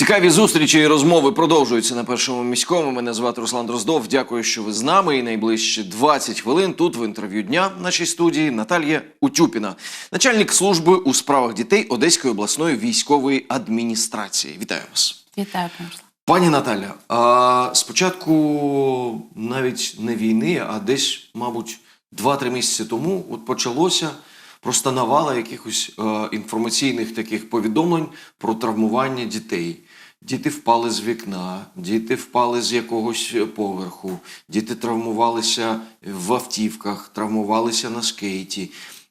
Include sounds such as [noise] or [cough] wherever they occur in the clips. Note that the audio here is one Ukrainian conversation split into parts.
Цікаві зустрічі і розмови продовжуються на першому міському. Мене звати Руслан Дроздов. Дякую, що ви з нами. І найближче 20 хвилин тут в інтерв'ю дня в нашій студії Наталія Утюпіна, начальник служби у справах дітей Одеської обласної військової адміністрації. Вітаю вас. Вітаю, Руслан. Пані Наталя, а спочатку навіть не війни, а десь, мабуть, 2-3 місяці тому от почалося просто навала якихось е, інформаційних таких повідомлень про травмування дітей. Діти впали з вікна, діти впали з якогось поверху, діти травмувалися в автівках, травмувалися на скейті.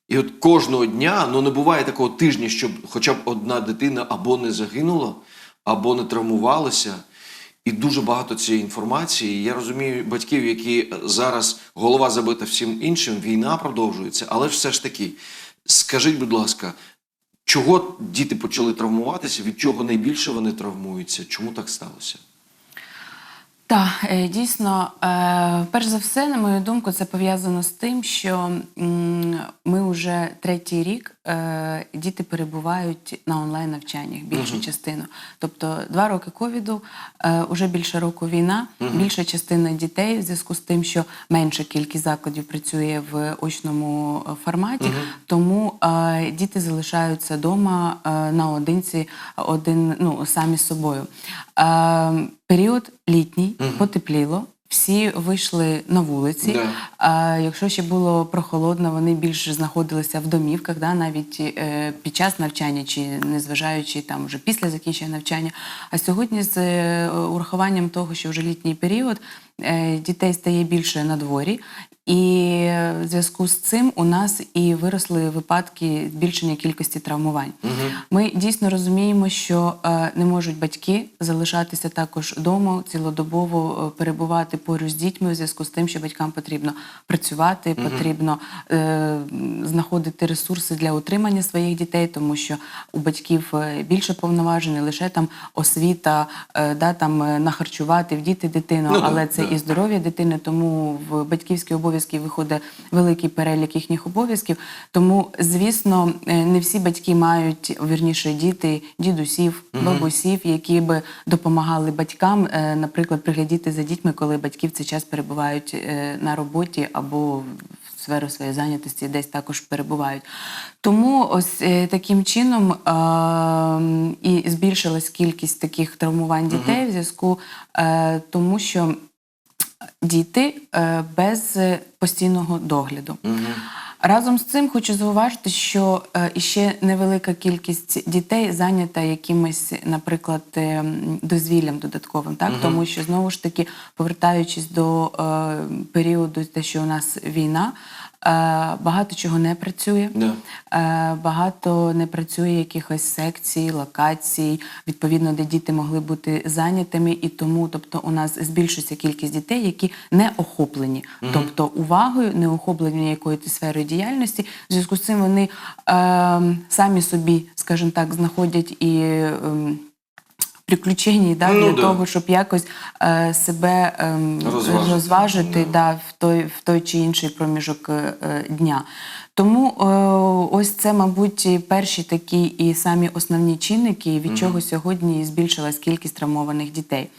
І от кожного дня, ну не буває такого тижня, щоб хоча б одна дитина або не загинула, або не травмувалася. І дуже багато цієї інформації. Я розумію батьків, які зараз голова забита всім іншим, війна продовжується, але все ж таки, скажіть, будь ласка, чого діти почали травмуватися, від чого найбільше вони травмуються? Чому так сталося? Так, е, дійсно, е, перш за все, на мою думку, це пов'язано з тим, що ми вже третій рік е, діти перебувають на онлайн навчаннях більшу частину. Тобто два роки ковіду, е, уже більше року війна, більша частина дітей в зв'язку з тим, що менша кількість закладів працює в очному форматі, тому е, діти залишаються вдома наодинці, один ну самі з собою. Період літній потепліло. Всі вийшли на вулиці. Да. А якщо ще було прохолодно, вони більше знаходилися в домівках, да, навіть е, під час навчання чи незважаючи там вже після закінчення навчання. А сьогодні з е, урахуванням того, що вже літній період, е, дітей стає більше на дворі. І в зв'язку з цим у нас і виросли випадки збільшення кількості травмувань. Ми дійсно розуміємо, що е, не можуть батьки залишатися також вдома, цілодобово е, перебувати поруч з дітьми в зв'язку з тим, що батькам потрібно працювати, потрібно е, знаходити ресурси для утримання своїх дітей, тому що у батьків е, більше повноважень, не лише там освіта, е, да, там нахарчувати, вдіти дитину, Ну, але це да. і здоров'я дитини, тому в батьківські обов'язки виходить великий перелік їхніх обов'язків. Тому, звісно, е, не всі батьки мають вірніше діти, дідусів, бабусів, які би допомагали батькам, е, наприклад, приглядіти за дітьми, коли батьки в цей час перебувають е, на роботі або в сферу своєї зайнятості десь також перебувають. Тому ось таким чином і збільшилась кількість таких травмувань дітей в зв'язку тому, що діти е, без е, постійного догляду. Разом з цим хочу зауважити, що ще іще невелика кількість дітей зайнята якимось, наприклад, е, дозвіллям додатковим, так тому що знову ж таки, повертаючись до е, періоду, те, що у нас війна, е, багато чого не працює. Да. Е, Багато не працює якихось секцій, локацій, відповідно, де діти могли бути зайнятими, і тому, тобто, у нас збільшується кількість дітей, які не охоплені, тобто увагою, не охоплені якоюсь сферою діяльності. В зв'язку з цим вони е, самі собі, скажімо так, знаходять і. ем, Приключені да, Ну, для да. того, щоб якось е, себе е, Розважити. розважити да, в, той, в той чи інший проміжок е, дня. Тому е, ось це, мабуть, перші такі і самі основні чинники, від чого сьогодні збільшилась кількість травмованих дітей.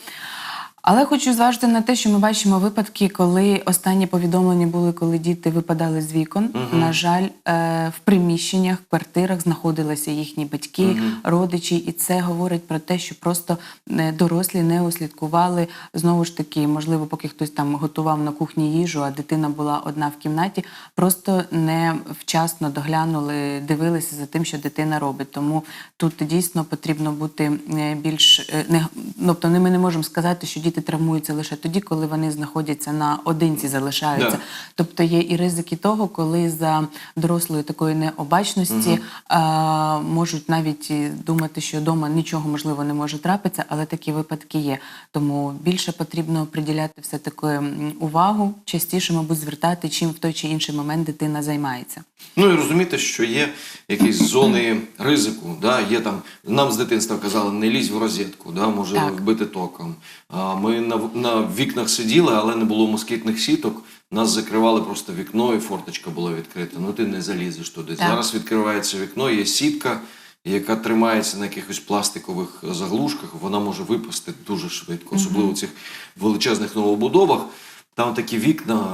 Але хочу зважити на те, що ми бачимо випадки, коли останні повідомлення були, коли діти випадали з вікон. На жаль, е, в приміщеннях, квартирах знаходилися їхні батьки, родичі, і це говорить про те, що просто е, дорослі не услідкували знову ж таки, можливо, поки хтось там готував на кухні їжу, а дитина була одна в кімнаті, просто не вчасно доглянули, дивилися за тим, що дитина робить. Тому тут дійсно потрібно бути е, більш не тобто, ми не можемо сказати, що діти травмуються лише тоді, коли вони знаходяться на одинці, залишаються. Да. Тобто є і ризики того, коли за дорослої такої необачності а, можуть навіть думати, що вдома нічого можливо не може трапитися, але такі випадки є. Тому більше потрібно приділяти все таки увагу, частіше, мабуть, звертати, чим в той чи інший момент дитина займається. Ну і розуміти, що є якісь зони ризику. Да? Є там, нам з дитинства казали, не лізь в розетку, да? може Так. вбити током. А ми на, на вікнах сиділи, але не було москітних сіток. Нас закривали просто вікно, і форточка була відкрита. Ну ти не залізеш туди. Так. Зараз відкривається вікно, є сітка, яка тримається на якихось пластикових заглушках, вона може випасти дуже швидко, особливо в цих величезних новобудовах. Там такі вікна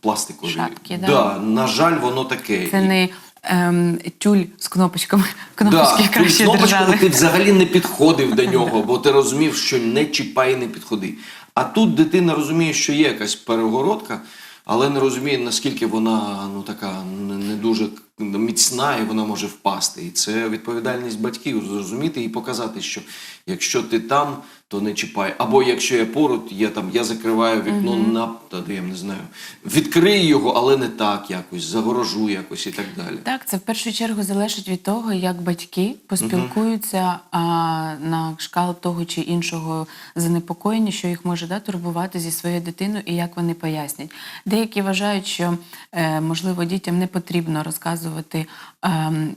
пластикові. Шаткі, да? да, на жаль, воно таке. Це не ем, тюль з кнопочками. [laughs] Да, Кнопочки ти краще кнопочку держали. ти взагалі не підходив до [laughs] нього, бо ти розумів, що не чіпай, не підходи. А тут дитина розуміє, що є якась перегородка, але не розуміє, наскільки вона ну така не дуже міцна і вона може впасти. І це відповідальність батьків зрозуміти і показати, що якщо ти там, то не чіпай. Або якщо я поруч, я там я закриваю вікно на та, я не знаю, відкрию його, але не так якось, загорожу якось і так далі. Так, це в першу чергу залежить від того, як батьки поспілкуються а, на шкалу того чи іншого занепокоєння, що їх може да, турбувати зі своєю дитиною і як вони пояснять. Деякі вважають, що е, можливо дітям не потрібно розказувати, е,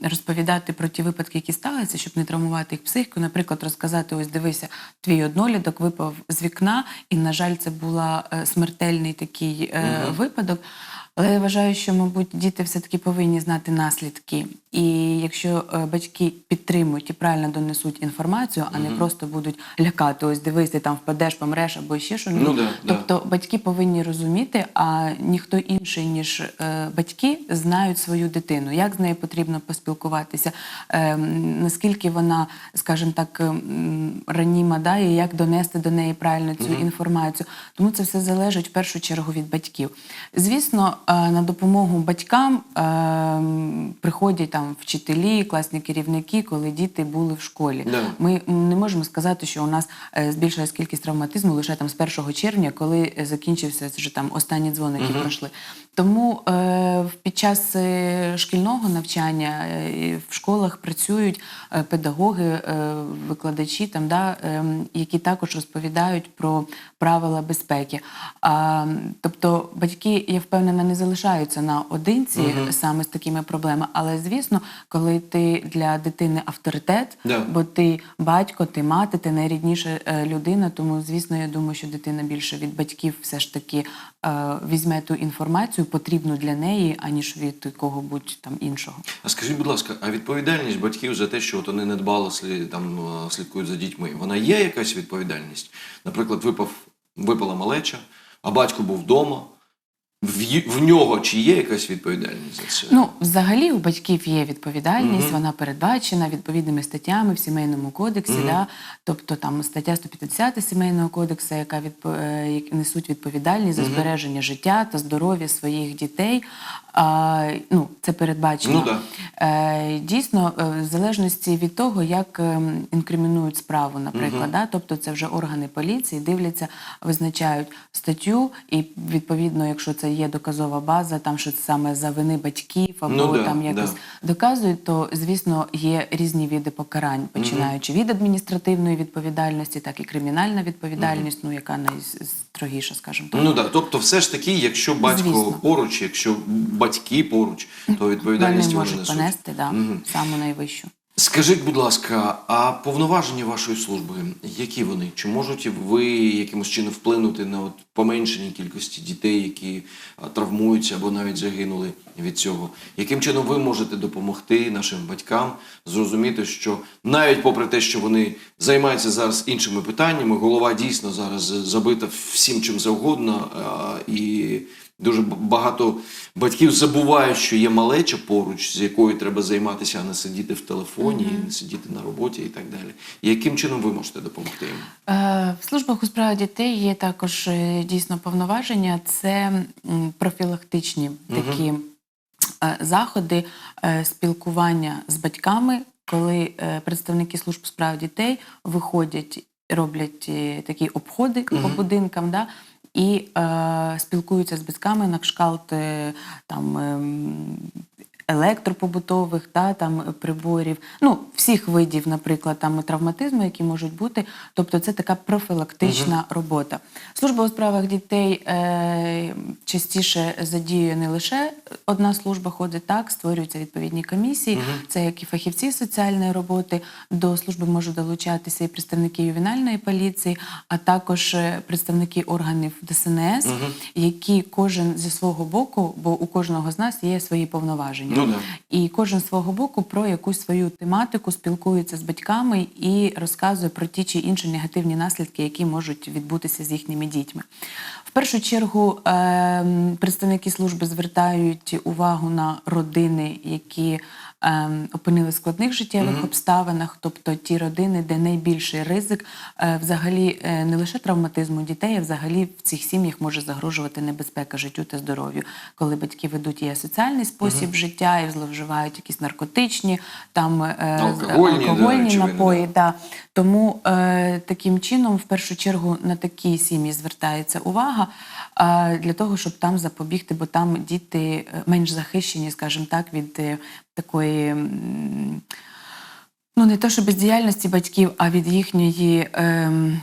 розповідати про ті випадки, які сталися, щоб не травмувати їх психіку. Наприклад, розказати: ось дивися, твій одноліток випав з вікна, і, на жаль, це була е, смертельний такий угу. випадок. Але я вважаю, що, мабуть, діти все-таки повинні знати наслідки. І якщо е, батьки підтримують і правильно донесуть інформацію, а не просто будуть лякати, ось дивись, ти там впадеш, помреш або ще щось. Ну да, да. тобто батьки повинні розуміти, а ніхто інший, ніж е, батьки, знають свою дитину, як з нею потрібно поспілкуватися, е, наскільки вона, скажімо так, раніма, да, і як донести до неї правильно цю інформацію. Тому це все залежить в першу чергу від батьків. Звісно, е, на допомогу батькам е, приходять там вчителі, класні керівники, коли діти були в школі. Да. Ми не можемо сказати, що у нас е, збільшилась кількість травматизму лише там з 1 червня, коли закінчився вже там останні дзвоники пройшли. Тому е, під час е, шкільного навчання е, в школах працюють педагоги, е, викладачі, там, да, е, які також розповідають про правила безпеки. А, тобто батьки, я впевнена, не залишаються наодинці саме з такими проблемами. Але звісно, коли ти для дитини авторитет, Да. бо ти батько, ти мати, ти найрідніша е, людина. Тому, звісно, я думаю, що дитина більше від батьків все ж таки е, візьме ту інформацію, потрібну для неї, аніж від кого-будь там іншого. А скажіть, будь ласка, а відповідальність батьків за те, що от вони недбало слід, там, е, слідкують за дітьми, вона є якась відповідальність? Наприклад, випав, випала малеча, а батько був вдома. В, в нього чи є якась відповідальність за це? Ну, взагалі, у батьків є відповідальність, вона передбачена відповідними статтями в сімейному кодексі. Да? Тобто там стаття 150 сімейного кодексу, яка відп... е, несуть відповідальність за збереження життя та здоров'я своїх дітей. А, ну, це передбачено. Ну, да. Е, Дійсно, е, в залежності від того, як ем, інкримінують справу, наприклад, да? тобто це вже органи поліції дивляться, визначають статтю, і відповідно, якщо це є доказова база, там що це саме за вини батьків або Ну да, там якось да. доказують, то звісно є різні види покарань, починаючи від адміністративної відповідальності, так і кримінальна відповідальність, ну яка найстрогіша, скажімо так. Ну так, тобто, все ж таки, якщо батько Звісно. поруч, якщо батьки поруч, то відповідальність вони можуть понести да, саму найвищу. Скажіть, будь ласка, а повноваження вашої служби, які вони? Чи можете ви якимось чином вплинути на от поменшення кількості дітей, які травмуються або навіть загинули від цього? Яким чином ви можете допомогти нашим батькам зрозуміти, що навіть попри те, що вони займаються зараз іншими питаннями, голова дійсно зараз забита всім чим завгодно, і Дуже багато батьків забувають, що є малеча поруч, з якою треба займатися, а не сидіти в телефоні, не сидіти на роботі і так далі. І яким чином ви можете допомогти їм? Е, В службах у справах дітей є також е, дійсно повноваження. Це профілактичні такі е, заходи е, спілкування з батьками, коли представники служб у справах дітей виходять, роблять такі обходи по будинкам. Да? І е, спілкуються з батьками на кшталт е, там ем, електропобутових та там приборів, ну всіх видів, наприклад, там травматизму, які можуть бути. Тобто, це така профілактична робота. Служба у справах дітей е, частіше задіює не лише одна служба ходить так, створюються відповідні комісії. Це як і фахівці соціальної роботи. До служби можуть долучатися і представники ювенальної поліції, а також е, представники органів ДСНС, які кожен зі свого боку, бо у кожного з нас є свої повноваження. Ну да. І кожен свого боку про якусь свою тематику спілкується з батьками і розказує про ті чи інші негативні наслідки, які можуть відбутися з їхніми дітьми. В першу чергу ем, представники служби звертають увагу на родини, які опинили в складних життєвих обставинах, тобто ті родини, де найбільший ризик е, взагалі е, не лише травматизму дітей, а взагалі в цих сім'ях може загрожувати небезпека життю та здоров'ю, коли батьки ведуть і асоціальний спосіб життя і зловживають якісь наркотичні, там алкогольні, Алкогольні, да, алкогольні очевидно, напої. да. Тому е, таким чином, в першу чергу, на такі сім'ї звертається увага е, для того, щоб там запобігти, бо там діти е, менш захищені, скажімо так, від е, такої. Ну, не то, що бездіяльності батьків, а від їхньої. ем,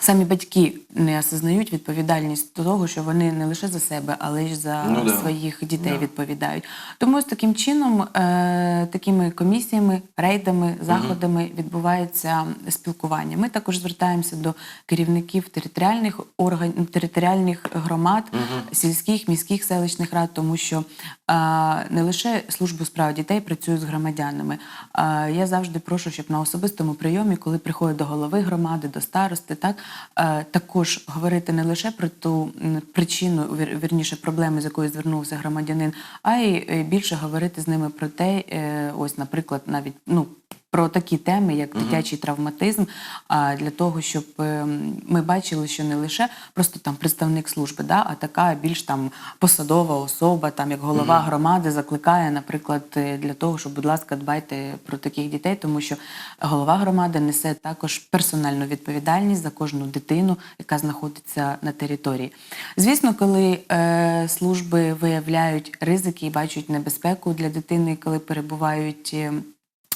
Самі батьки не осознають відповідальність до того, що вони не лише за себе, але й за Ну да. своїх дітей Да. відповідають. Тому ось таким чином, е, такими комісіями, рейдами, заходами відбувається спілкування. Ми також звертаємося до керівників територіальних органів, територіальних громад, сільських, міських селищних рад, тому що е, не лише служба справ дітей працює з громадянами. Е, я завжди прошу, щоб на особистому прийомі, коли приходять до голови громади, до старости, так також говорити не лише про ту причину, вірніше проблеми, з якою звернувся громадянин, а й е, більше говорити з ними про те, е, ось, наприклад, навіть ну. Про такі теми, як дитячий травматизм, а для того, щоб е, ми бачили, що не лише просто там представник служби, да, а така більш там посадова особа, там як голова громади, закликає, наприклад, е, для того, щоб, будь ласка, дбайте про таких дітей, тому що голова громади несе також персональну відповідальність за кожну дитину, яка знаходиться на території. Звісно, коли е, служби виявляють ризики і бачать небезпеку для дитини, коли перебувають.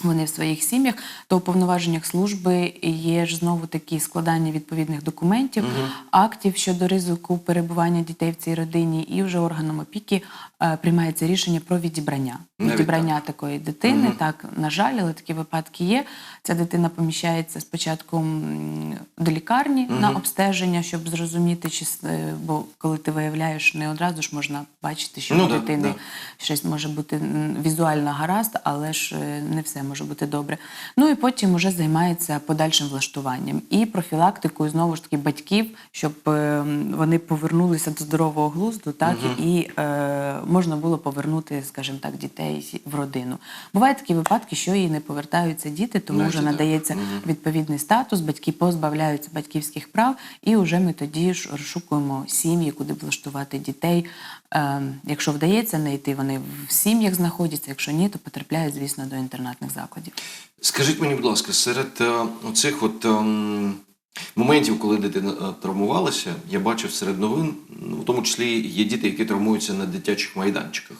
Вони в своїх сім'ях, то у повноваженнях служби є ж знову такі складання відповідних документів, актів щодо ризику перебування дітей в цій родині, і вже органом опіки е, приймається рішення про відібрання. Навіть відібрання такої дитини. Так, на жаль, але такі випадки є. Ця дитина поміщається спочатку до лікарні на обстеження, щоб зрозуміти, чи е, бо коли ти виявляєш, не одразу ж можна бачити, що Ну у да, дитини да. щось може бути візуально гаразд, але ж е, не все може бути добре. Ну і потім вже займається подальшим влаштуванням і профілактикою знову ж таки батьків, щоб е, вони повернулися до здорового глузду, так і е, можна було повернути, скажімо так, дітей в родину. Бувають такі випадки, що і не повертаються діти, тому вже надається відповідний статус, батьки позбавляються батьківських прав, і вже ми тоді ж розшукуємо сім'ї, куди влаштувати дітей. Е, якщо вдається знайти, вони в сім'ях знаходяться. Якщо ні, то потрапляють, звісно, до інтернатних закладів. Скажіть мені, будь ласка, серед е, оцих от ем, моментів, коли дитина е, травмувалася, я бачив серед новин, ну, в тому числі є діти, які травмуються на дитячих майданчиках.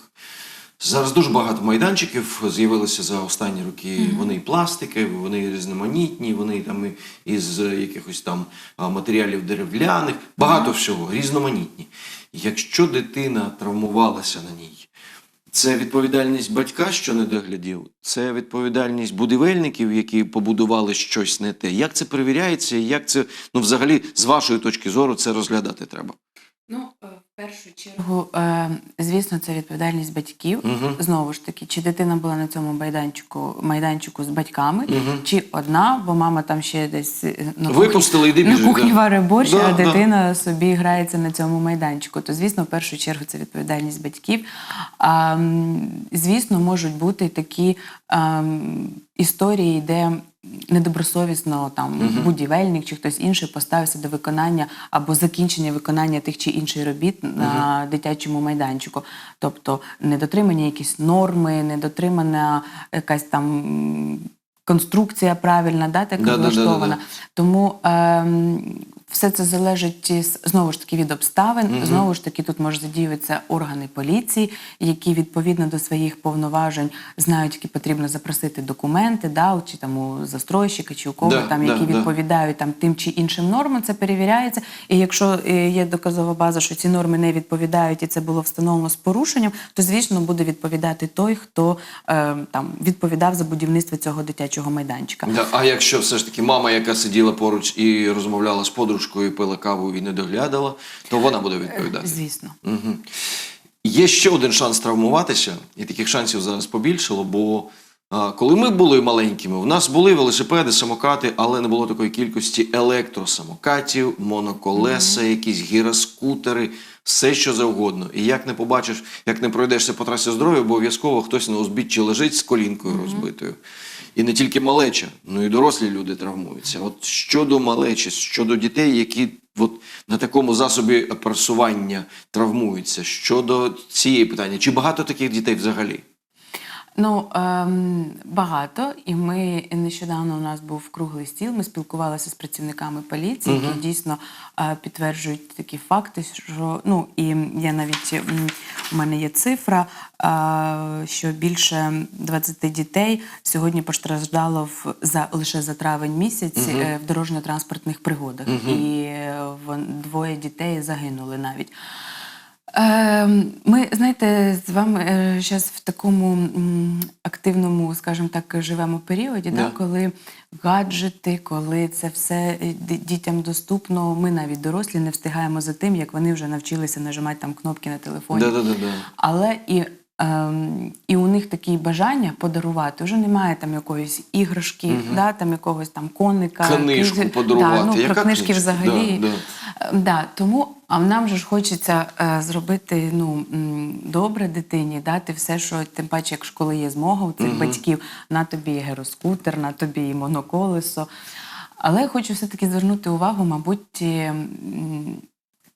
Зараз дуже багато майданчиків з'явилося за останні роки. Вони і пластики, вони різноманітні, вони там із е, якихось там матеріалів дерев'яних, багато всього, різноманітні. Якщо дитина травмувалася на ній, це відповідальність батька, що не доглядів. Це відповідальність будівельників, які побудували щось не те. Як це перевіряється, як це ну, взагалі, з вашої точки зору, це розглядати треба? Ну, в першу чергу, е, звісно, це відповідальність батьків. Мгм. Знову ж таки, чи дитина була на цьому майданчику, майданчику з батьками, Мгм. чи одна, бо мама там ще десь на Випустили, йди на кухні да. варить борщ, Да, а да. дитина собі грається на цьому майданчику. То, звісно, в першу чергу це відповідальність батьків. А, звісно, можуть бути такі а, історії, де недобросовісно там будівельник чи хтось інший поставився до виконання або закінчення виконання тих чи інших робіт на дитячому майданчику. Тобто недотримання якісь норми, недотримана якась там. Конструкція правильна, да, так влаштована. Тому ем, Все це залежить знову ж таки від обставин. Знову ж таки, тут можуть задіюватися органи поліції, які відповідно до своїх повноважень знають, які потрібно запросити документи, да, чи там у застройщика, чи у кого Да, там, да, які да. відповідають там тим чи іншим нормам, це перевіряється. І якщо е, є доказова база, що ці норми не відповідають, і це було встановлено з порушенням, то звісно буде відповідати той, хто е, там відповідав за будівництво цього дитячого майданчика. Да, А якщо все ж таки мама, яка сиділа поруч і розмовляла з подружкою, пила каву і не доглядала, то вона буде відповідати. Звісно. Угу. Є ще один шанс травмуватися, і таких шансів зараз побільшало, бо а, коли ми були маленькими, у нас були велосипеди, самокати, але не було такої кількості електросамокатів, моноколеса, якісь гіроскутери, все що завгодно. І як не побачиш, як не пройдешся по трасі здоров'я, обов'язково хтось на узбіччі лежить з колінкою розбитою. І не тільки малеча, ну і дорослі люди травмуються. От щодо малечі, щодо дітей, які от на такому засобі просування травмуються, щодо цієї питання, чи багато таких дітей взагалі? Ну ем, багато, і ми нещодавно у нас був круглий стіл. Ми спілкувалися з працівниками поліції, які дійсно е, підтверджують такі факти. Що ну і я навіть у мене є цифра, е, що більше 20 дітей сьогодні постраждало в за лише за травень місяць е, в дорожньо-транспортних пригодах, і е, двоє дітей загинули навіть. Е, Ми, знаєте, з вами зараз в такому активному, скажімо так, живемо періоді, да. Да. коли гаджети, коли це все е, дітям доступно. Ми навіть дорослі не встигаємо за тим, як вони вже навчилися нажимати там кнопки на телефоні. Да-да-да-да. Але і, ем, і у них такі бажання подарувати. Вже немає там якоїсь іграшки, да, там якогось там коника. Книжку книжки. подарувати. Да, ну, Яка про книжки книжка? взагалі. Да, Е, Да, тому а нам же ж хочеться е, зробити ну, добре дитині, дати все, що тим паче, якщо коли є змога у цих батьків, на тобі і героскутер, на тобі і моноколесо. Але я хочу все-таки звернути увагу, мабуть, е, м,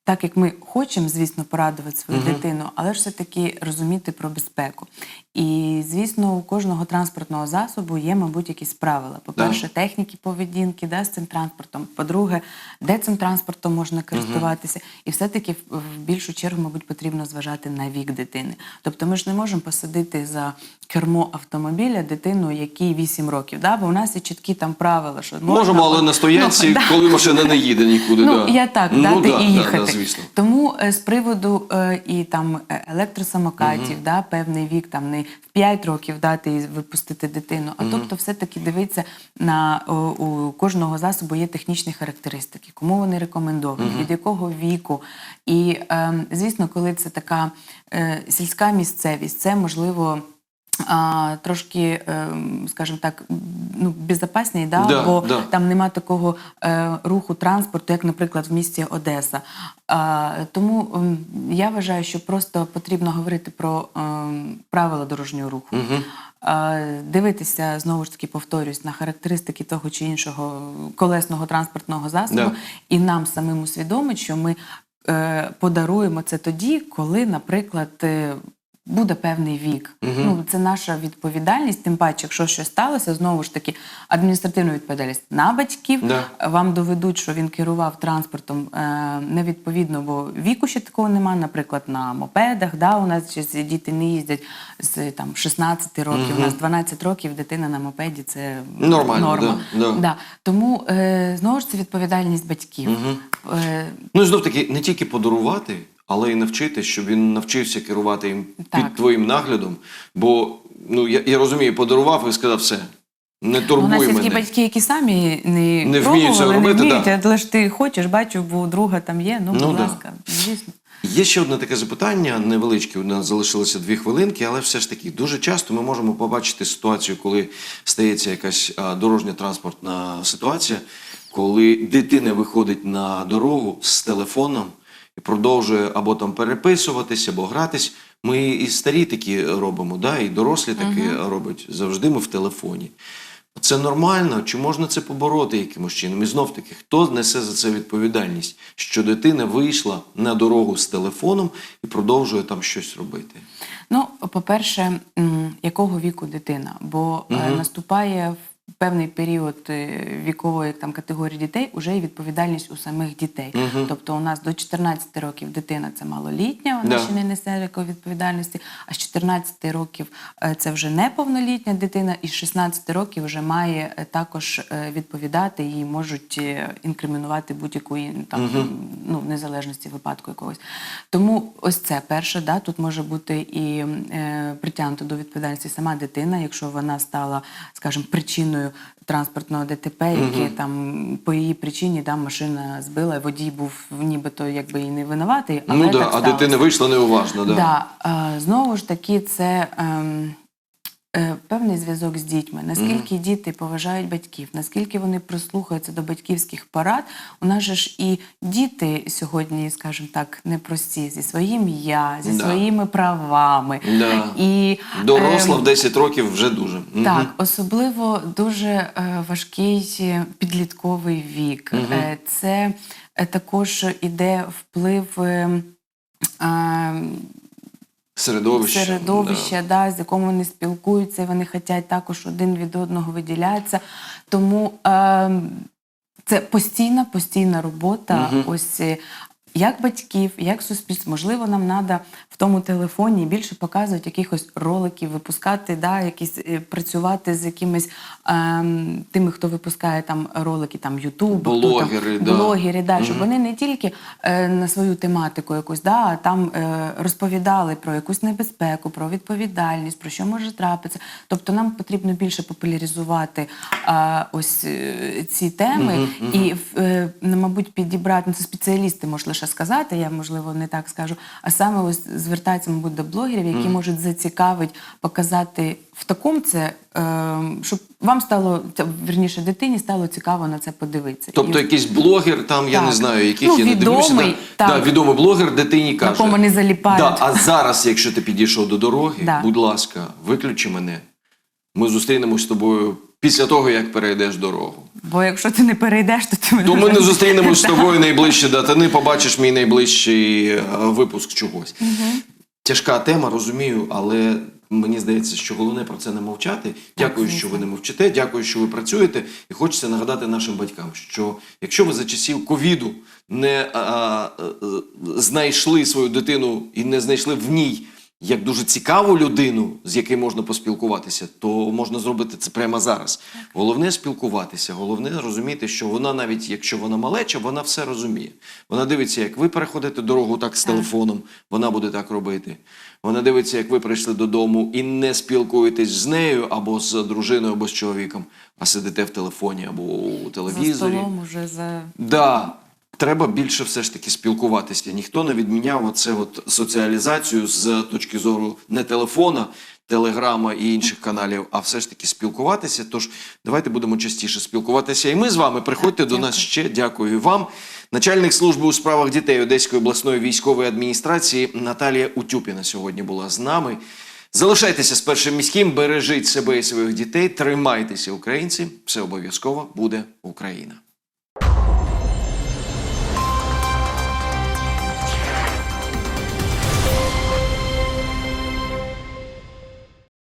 так як ми хочемо, звісно, порадувати свою дитину, але ж все-таки розуміти про безпеку. І, звісно, у кожного транспортного засобу є, мабуть, якісь правила. По-перше, техніки поведінки да, з цим транспортом. По-друге, де цим транспортом можна користуватися. І все-таки в- в більшу чергу, мабуть, потрібно зважати на вік дитини. Тобто ми ж не можемо посадити за кермо автомобіля дитину, якій 8 років. Да? Бо у нас є чіткі там правила, що можна, Можемо, але на стоянці, [laughs] Ну, да. коли машина не їде нікуди. Ну, да. я так, ну, дати да, і да, їхати. Звісно. Тому е, з приводу е, і там е, електросамокатів, да, певний вік, там не в 5 років дати і випустити дитину. А тобто, все-таки дивитися на у кожного засобу є технічні характеристики, кому вони рекомендовані, від якого віку. І е, звісно, коли це така сільська місцевість, це можливо. Трошки, ем, скажімо так, ну, безпечний, да? Да, бо да. там нема такого е, руху транспорту, як, наприклад, в місті Одеса. Тому ем, я вважаю, що просто потрібно говорити про ем, правила дорожнього руху. Е, Дивитися знову ж таки, повторюсь, на характеристики того чи іншого колесного транспортного засобу, Да. і нам самим усвідомити, що ми е, подаруємо це тоді, коли, наприклад, е, буде певний вік. Ну, це наша відповідальність, тим паче, якщо щось сталося, знову ж таки, адміністративна відповідальність на батьків. Да. Вам доведуть, що він керував транспортом е, невідповідно, бо віку ще такого нема, наприклад, на мопедах. Да, у нас ще діти не їздять з там, 16 років, у нас 12 років дитина на мопеді це Нормально, норма. да, да. Тому е, знову ж це відповідальність батьків. Е, Ну і знов таки не тільки подарувати, але й навчити, щоб він навчився керувати їм Так. під твоїм наглядом. Бо ну я, я розумію, подарував і сказав все. Не у турбуй нас є мене. такі батьки, які самі не, Не вміють це робити, не вміють, да. але ж ти хочеш, бачу, бо друга там є. Ну, Ну, будь да. ласка, звісно. Є ще одне таке запитання, невеличке, у нас залишилося дві хвилинки, але все ж таки дуже часто ми можемо побачити ситуацію, коли стається якась дорожня транспортна ситуація, коли дитина виходить на дорогу з телефоном і продовжує або там переписуватись, або гратись. Ми і старі такі робимо, да, і дорослі такі роблять. Завжди ми в телефоні. Це нормально, чи можна це побороти якимось чином? І знов таки, хто несе за це відповідальність, що дитина вийшла на дорогу з телефоном і продовжує там щось робити? Ну, по-перше, якого віку дитина? Бо е, наступає певний період е, вікової там категорії дітей вже є відповідальність у самих дітей. Тобто у нас до 14 років дитина це малолітня, вона Да. ще не несе якої відповідальності. А з 14 років е, це вже неповнолітня дитина, і з 16 років вже має е, також відповідати і можуть інкримінувати будь-яку ін- там ну незалежності випадку якогось. Тому ось це перше, да тут може бути і е, притягнута до відповідальності сама дитина, якщо вона стала, скажімо, причиною транспортного ДТП, яке там по її причині да, машина збила, водій був нібито якби і не винуватий, але ну так да, а сталося. дитина вийшла неуважно. Да. Да. е, знову ж таки, це ем, певний зв'язок з дітьми. Наскільки діти поважають батьків, наскільки вони прислухаються до батьківських порад. У нас же ж і діти сьогодні, скажімо так, непрості зі своїм я, зі Да. своїми правами. Да. І, Доросла ем, в 10 років вже дуже. Мгм. так, особливо дуже е, важкий е, підлітковий вік. Е, це е, також іде вплив. е, е, Середовище. середовище, да. з якому вони спілкуються, і вони хочуть також один від одного виділятися. Тому е, це постійна, постійна робота. Ось е, як батьків, як суспільств, можливо, нам треба в тому телефоні більше показувати якихось роликів, випускати, да, якісь, е, працювати з якимись ем, тими, хто випускає там ролики, там Ютуб, Блогери, хто да. блогери, да, щоб вони не тільки е, на свою тематику якусь, да, а там е, розповідали про якусь небезпеку, про відповідальність, про що може трапитися. Тобто нам потрібно більше популяризувати а, ось е, ці теми і, е, мабуть, підібрати ну, це спеціалісти лише сказати, я можливо не так скажу, а саме ось звертатися, мабуть, до блогерів, які можуть зацікавити, показати в такому це, е, щоб вам стало та, вірніше дитині стало цікаво на це подивитися. Тобто І- якийсь блогер, там я Так. не знаю, яких Ну, я не дивлюся. відомий, Да, так. да, відомий блогер дитині каже. кому не заліпають. Да, а зараз, якщо ти підійшов до дороги, Да. будь ласка, виключи мене. Ми зустрінемось з тобою після того, як перейдеш дорогу. Бо якщо ти не перейдеш, то ти мене То ми не зустрінемось з [laughs] тобою найближчі дати. побачиш мій найближчий е, випуск чогось. Тяжка тема, розумію, але мені здається, що головне про це не мовчати. Дякую, що ви не мовчите. Дякую, що ви працюєте. І хочеться нагадати нашим батькам, що якщо ви за часів ковіду не а, а, е, знайшли свою дитину і не знайшли в ній як дуже цікаву людину, з якою можна поспілкуватися, то можна зробити це прямо зараз. Головне спілкуватися, головне розуміти, що вона, навіть якщо вона малеча, вона все розуміє. Вона дивиться, як ви переходите дорогу так з телефоном, вона буде так робити. Вона дивиться, як ви прийшли додому і не спілкуєтесь з нею або з дружиною, або з чоловіком, а сидите в телефоні або у за телевізорі. столом уже за Да, треба більше все ж таки спілкуватися. Ніхто не відміняв оце от соціалізацію з точки зору не телефона, телеграма і інших каналів, а все ж таки спілкуватися. Тож давайте будемо частіше спілкуватися. І ми з вами приходьте до нас ще. Дякую вам. Начальник служби у справах дітей Одеської обласної військової адміністрації Наталія Утюпіна сьогодні була з нами. Залишайтеся з першим міським, бережіть себе і своїх дітей, тримайтеся, українці. Все обов'язково буде Україна.